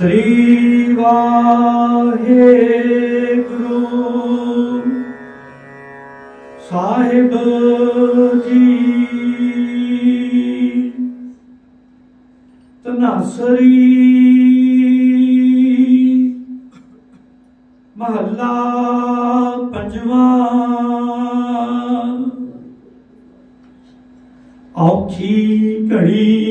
ਸ੍ਰੀ ਵਾਹਿਗੁਰੂ। ਸਾਹਿਬ ਜੀ। ਤਨਾਸਰੀ ਮਹੱਲਾ ਪੰਜਵਾਂ। ਔਖੀ ਘੜੀ।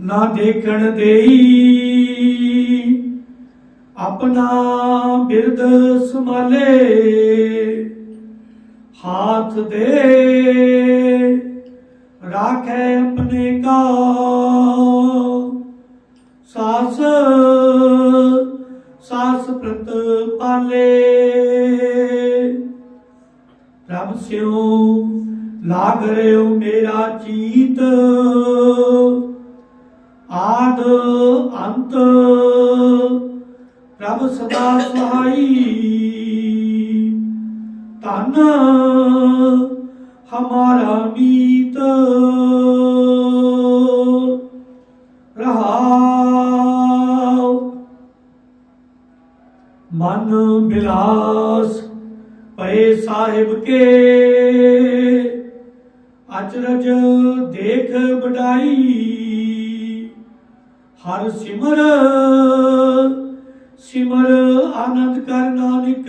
ਨਾ ਦੇਖਣ ਦੇਈ। ਆਪਣਾ ਬਿਰਦ ਸੰਭਾਲੇ। ਹਾਥ ਦੇ। ਰਾਖੇ ਆਪਣੇ ਕਾ ਸਾਸ ਸਾਸ ਪ੍ਰਤ ਪਾਲੇ। ਰੱਬ ਸਿਓ ਲਾਗ ਰਿਓ ਮੇਰਾ ਚੀਤ। ਆਦ ਅੰਤ। ਰੱਬ ਸਦਾ ਸਹਾਈ। ਤਨ ਹਮਾਰਾ ਮੀਤ। ਰਹਾਉ। ਮਨ ਬਿਲਾਸ ਪਏ ਸਾਹਿਬ ਕੇ। ਅਚਰਜ ਦੇਖ ਬਡਾਈ ਹਰ ਸਿਮਰ ਸਿਮਰ ਆਨੰਦ ਕਰ ਨਾਨਕ।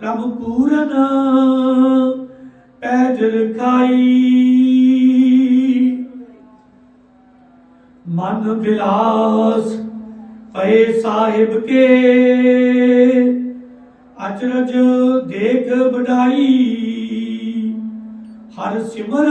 ਪ੍ਰਭ ਪੂਰਨ ਪੈਜ ਰਖਾਈ। ਮਨ ਬਿਲਾਸ ਪਏ ਸਾਹਿਬ ਕੇ। ਅਚਰਜ ਦੇਖ ਬਡਾਈ ਹਰ ਸਿਮਰ